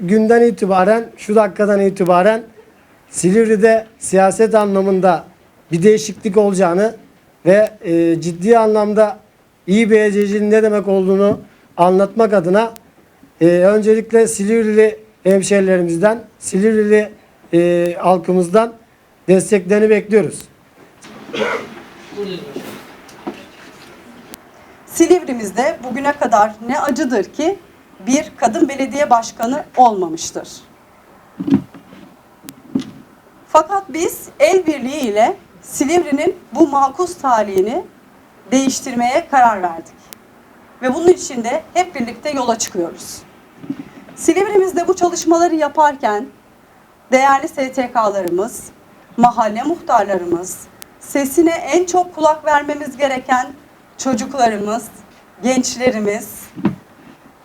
günden itibaren, şu dakikadan itibaren Silivri'de siyaset anlamında bir değişiklik olacağını ve e, ciddi anlamda iyi BCC'nin ne demek olduğunu anlatmak adına e, öncelikle Silivri'li hemşehrilerimizden, Silivri'li e, halkımızdan desteklerini bekliyoruz. Silivrimizde bugüne kadar ne acıdır ki bir kadın belediye başkanı olmamıştır. Fakat biz el birliği ile Silivri'nin bu makus talihini değiştirmeye karar verdik. Ve bunun için de hep birlikte yola çıkıyoruz. Silivri'mizde bu çalışmaları yaparken değerli STK'larımız, mahalle muhtarlarımız, sesine en çok kulak vermemiz gereken çocuklarımız, gençlerimiz,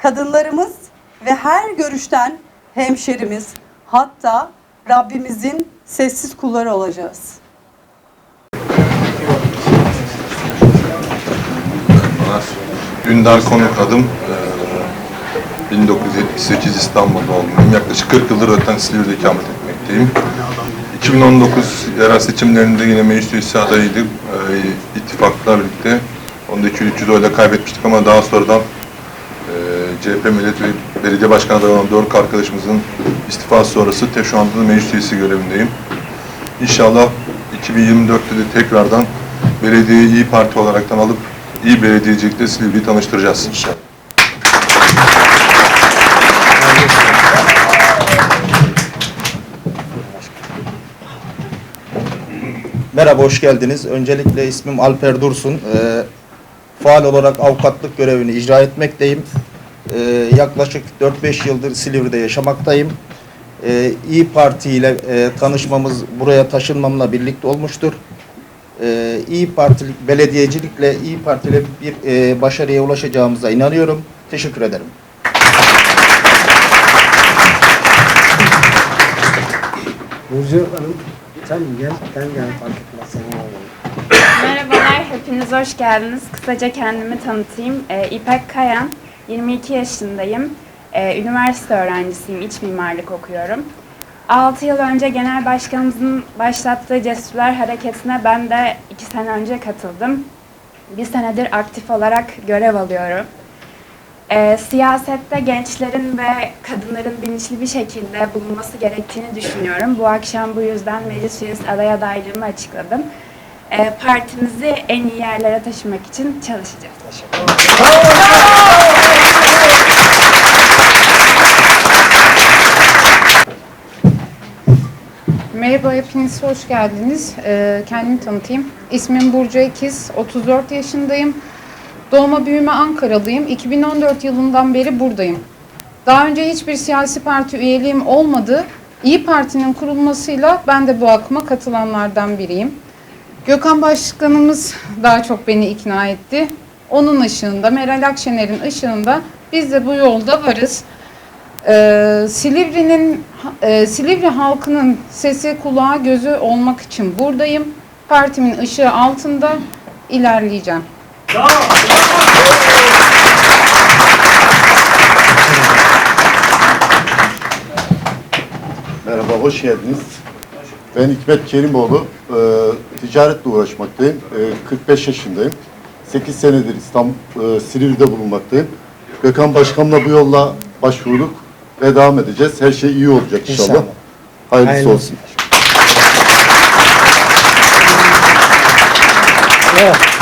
kadınlarımız ve her görüşten hemşerimiz, hatta Rabbimizin sessiz kulları olacağız. Ündar Konuk adım. Ee, 1978 İstanbul'da oldum. Yaklaşık 40 yıldır zaten Silivri'de ikamet etmekteyim. 2019 yerel seçimlerinde yine meclis üyesi adayıydım. Ee, ittifakla birlikte. Onda 200 oyla kaybetmiştik ama daha sonradan e, CHP Millet ve Belediye Başkanı adayı olan Doruk arkadaşımızın istifası sonrası te şu anda da meclis üyesi görevindeyim. İnşallah 2024'te de tekrardan belediyeyi iyi Parti olaraktan alıp iyi belediyecilikle Silivri'yi tanıştıracağız. İnşallah. Merhaba, hoş geldiniz. Öncelikle ismim Alper Dursun. Ee, faal olarak avukatlık görevini icra etmekteyim. Ee, yaklaşık 4-5 yıldır Silivri'de yaşamaktayım. Ee, İyi Parti ile e, tanışmamız buraya taşınmamla birlikte olmuştur. Ee, İyi Partilik, belediyecilikle İyi Parti ile bir e, başarıya ulaşacağımıza inanıyorum. Teşekkür ederim. Burcu Hanım sen gel, ben gel fark etmez senin. Merhabalar, hepiniz hoş geldiniz. Kısaca kendimi tanıtayım. Ee, İpek Kayan, 22 yaşındayım. Ee, üniversite öğrencisiyim, iç mimarlık okuyorum. 6 yıl önce genel başkanımızın başlattığı Cesurlar Hareketi'ne ben de 2 sene önce katıldım. Bir senedir aktif olarak görev alıyorum. Ee, siyasette gençlerin ve kadınların bilinçli bir şekilde bulunması gerektiğini düşünüyorum. Bu akşam bu yüzden meclis üyesi aday adaylığımı açıkladım. Ee, partimizi en iyi yerlere taşımak için çalışacağız. Merhaba, hepiniz hoş geldiniz. Ee, kendimi tanıtayım. İsmim Burcu Ekiz, 34 yaşındayım. Doğma büyüme Ankaralıyım. 2014 yılından beri buradayım. Daha önce hiçbir siyasi parti üyeliğim olmadı. İyi Parti'nin kurulmasıyla ben de bu akıma katılanlardan biriyim. Gökhan Başkanımız daha çok beni ikna etti. Onun ışığında, Meral Akşener'in ışığında biz de bu yolda varız. Ee, Silivri'nin e, Silivri halkının sesi, kulağı, gözü olmak için buradayım. Partimin ışığı altında ilerleyeceğim. Merhaba, hoş geldiniz. Ben Hikmet Kerimoğlu, e, ticaretle uğraşmaktayım. E, 45 yaşındayım. 8 senedir İstanbul, e, Silivri'de bulunmaktayım. Gökhan Başkan'la bu yolla başvurduk ve devam edeceğiz. Her şey iyi olacak inşallah. İnşallah. Hayırlısı Hayırlı olsun. Evet.